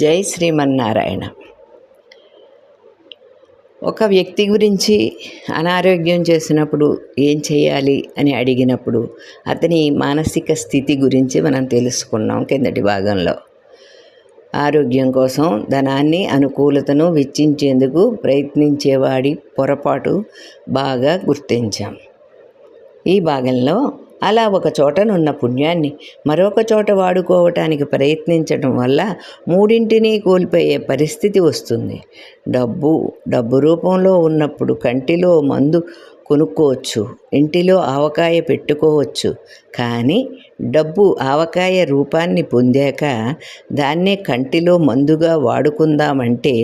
జై శ్రీమన్నారాయణ. ఒక వ్యక్తి గురించి అనారోగ్యం చేసినప్పుడు ఏం చేయాలి అని అడిగినప్పుడు అతని మానసిక స్థితి గురించి మనం తెలుసుకున్నాం కిందటి భాగంలో. ఆరోగ్యం కోసం ధనాన్ని అనుకూలతను వెచ్చించేందుకు ప్రయత్నించేవాడి పొరపాటు బాగా గుర్తించాం. ఈ భాగంలో అలా ఒక చోటనున్న పుణ్యాన్ని మరొక చోట వాడుకోవటానికి ప్రయత్నించడం వల్ల మూడింటిని కోల్పోయే పరిస్థితి వస్తుంది. డబ్బు డబ్బు రూపంలో ఉన్నప్పుడు కంటిలో మందు కొనుక్కోవచ్చు ఇంటిలో ఆవకాయ పెట్టుకోవచ్చు. కానీ డబ్బు ఆవకాయ రూపాన్ని పొందాక దాన్నే కంటిలో మందుగా వాడుకుందామంటే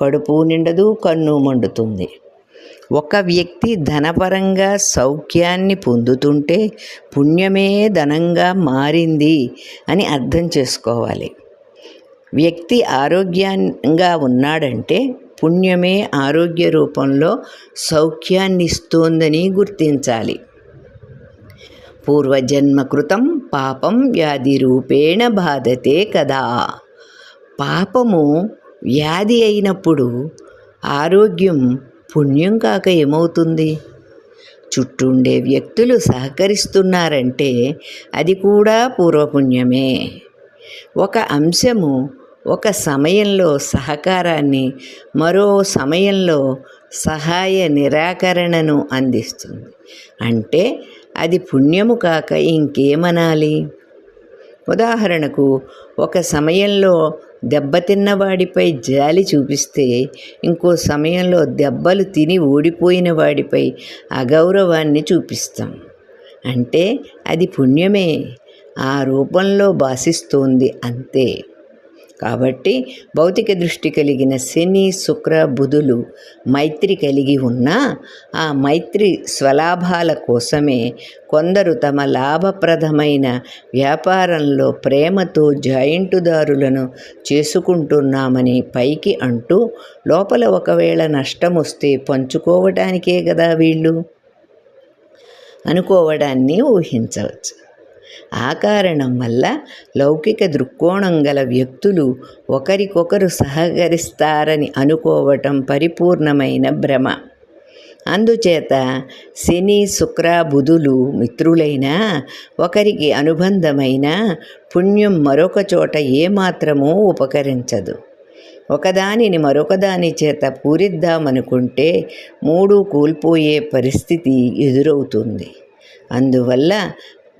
కడుపు నిండదు కన్ను మండుతుంది. ఒక వ్యక్తి ధనపరంగా సౌఖ్యాన్ని పొందుతుంటే పుణ్యమే ధనంగా మారింది అని అర్థం చేసుకోవాలి. వ్యక్తి ఆరోగ్యంగా ఉన్నాడంటే పుణ్యమే ఆరోగ్య రూపంలో సౌఖ్యాన్ని ఇస్తోందని గుర్తించాలి. పూర్వజన్మకృతం పాపం వ్యాధి రూపేణ బాధతే కదా. పాపము వ్యాధి అయినప్పుడు ఆరోగ్యం పుణ్యం కాక ఏమవుతుంది? చుట్టూండే వ్యక్తులు సహకరిస్తున్నారంటే అది కూడా పూర్వపుణ్యమే. ఒక అంశము ఒక సమయంలో సహకారాన్ని మరో సమయంలో సహాయ నిరాకరణను అందిస్తుంది. అంటే అది పుణ్యము కాక ఇంకేమనాలి? ఉదాహరణకు ఒక సమయంలో దెబ్బతిన్న వాడిపై జాలి చూపిస్తే ఇంకో సమయంలో దెబ్బలు తిని ఓడిపోయిన వాడిపై అగౌరవాన్ని చూపిస్తాం. అంటే అది పుణ్యమే. ఆ రూపంలో భాషిస్తోంది అంతే. కాబట్టి భౌతిక దృష్టి కలిగిన శని శుక్ర బుధులు మైత్రి కలిగి ఉన్నా ఆ మైత్రి స్వలాభాల కోసమే కొందరు తమ లాభప్రదమైన వ్యాపారంలో ప్రేమతో జాయింటుదారులను చేసుకుంటున్నామని పైకి అంటూ లోపల ఒకవేళ నష్టం వస్తే పంచుకోవటానికే కదా వీళ్ళు? అనుకోవడాన్ని ఊహించవచ్చు. ఆ కారణం వల్ల లౌకిక దృక్కోణం గల వ్యక్తులు ఒకరికొకరు సహకరిస్తారని అనుకోవటం పరిపూర్ణమైన భ్రమ. అందుచేత శని శుక్ర బుధులు మిత్రులైనా ఒకరికి అనుబంధమైన పుణ్యం మరొక చోట ఏమాత్రమూ ఉపకరించదు. ఒకదానిని మరొకదాని చేత పూరిద్దామనుకుంటే మూడు కోల్పోయే పరిస్థితి ఎదురవుతుంది. అందువల్ల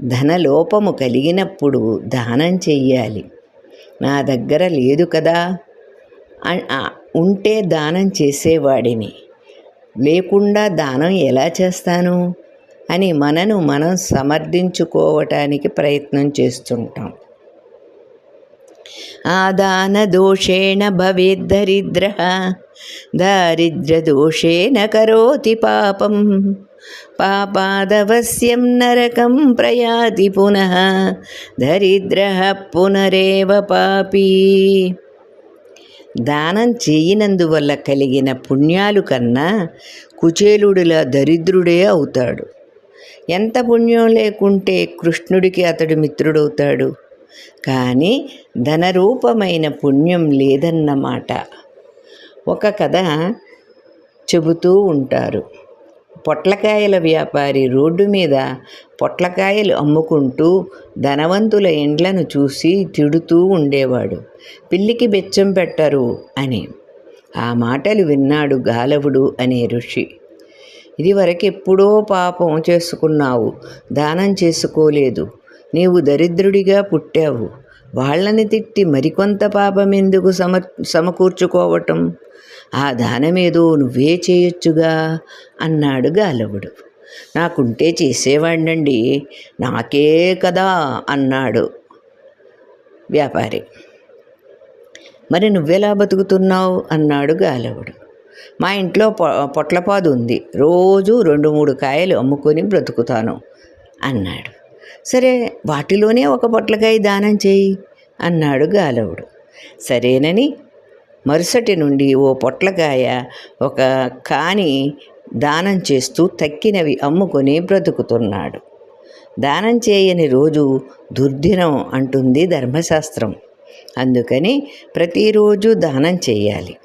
ధనలోపము కలిగినప్పుడు దానం చెయ్యాలి. నా దగ్గర లేదు కదా? ఉంటే దానం చేసేవాడిని. లేకుండా దానం ఎలా చేస్తాను? అని మనను మనం సమర్థించుకోవటానికి ప్రయత్నం చేస్తుంటాం. ఆదాన దోషేణ భవేద్దరిద్ర దారిద్ర్య దోషేణ కరోతి పాపం. పాపాదవశ్యం నరకం ప్రయాతి పునః దరిద్ర పునరేవ పాపీ. దానం చేయనందువల్ల కలిగిన పుణ్యాలు కన్నా కుచేలుడిలా దరిద్రుడే అవుతాడు. ఎంత పుణ్యం లేకుంటే కృష్ణుడికి అతడు మిత్రుడవుతాడు. కానీ ధనరూపమైన పుణ్యం లేదన్నమాట. ఒక కథ చెబుతూ ఉంటారు. పొట్లకాయల వ్యాపారి రోడ్డు మీద పొట్లకాయలు అమ్ముకుంటూ ధనవంతుల ఇండ్లను చూసి తిడుతూ ఉండేవాడు. పిల్లికి బెచ్చం పెట్టరు అని. ఆ మాటలు విన్నాడు గాలవుడు అనే ఋషి. ఇదివరకు ఎప్పుడో పాపం చేసుకున్నావు దానం చేసుకోలేదు. నీవు దరిద్రుడిగా పుట్టావు. వాళ్ళని తిట్టి మరికొంత పాపం ఎందుకు సమ సమకూర్చుకోవటం? ఆ దానమేదో నువ్వే చేయొచ్చుగా? అన్నాడు గాలవుడు. నాకుంటే చేసేవాడినండి నాకే కదా అన్నాడు వ్యాపారి. మరి నువ్వెలా బతుకుతున్నావు? అన్నాడు గాలవుడు. మా ఇంట్లో పొ పొట్లపాదు ఉంది. రోజు రెండు మూడు కాయలు అమ్ముకొని బ్రతుకుతాను అన్నాడు. సరే వాటిలోనే ఒక పొట్లకాయ దానం చేయి అన్నాడు గాలవుడు. సరేనని మరుసటి నుండి ఓ పొట్లకాయ ఒక కాని దానం చేస్తూ తక్కినవి అమ్ముకొని బ్రతుకుతున్నాడు. దానం చేయని రోజు దుర్దినం అంటుంది ధర్మశాస్త్రం. అందుకని ప్రతిరోజు దానం చేయాలి.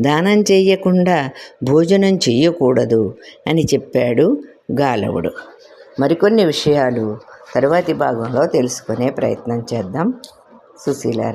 దానం చేయకుండా భోజనం చేయకూడదు అని చెప్పాడు గాలవుడు. మరికొన్ని విషయాలు తరువాతి భాగంలో తెలుసుకునే ప్రయత్నం చేద్దాం. సుశీల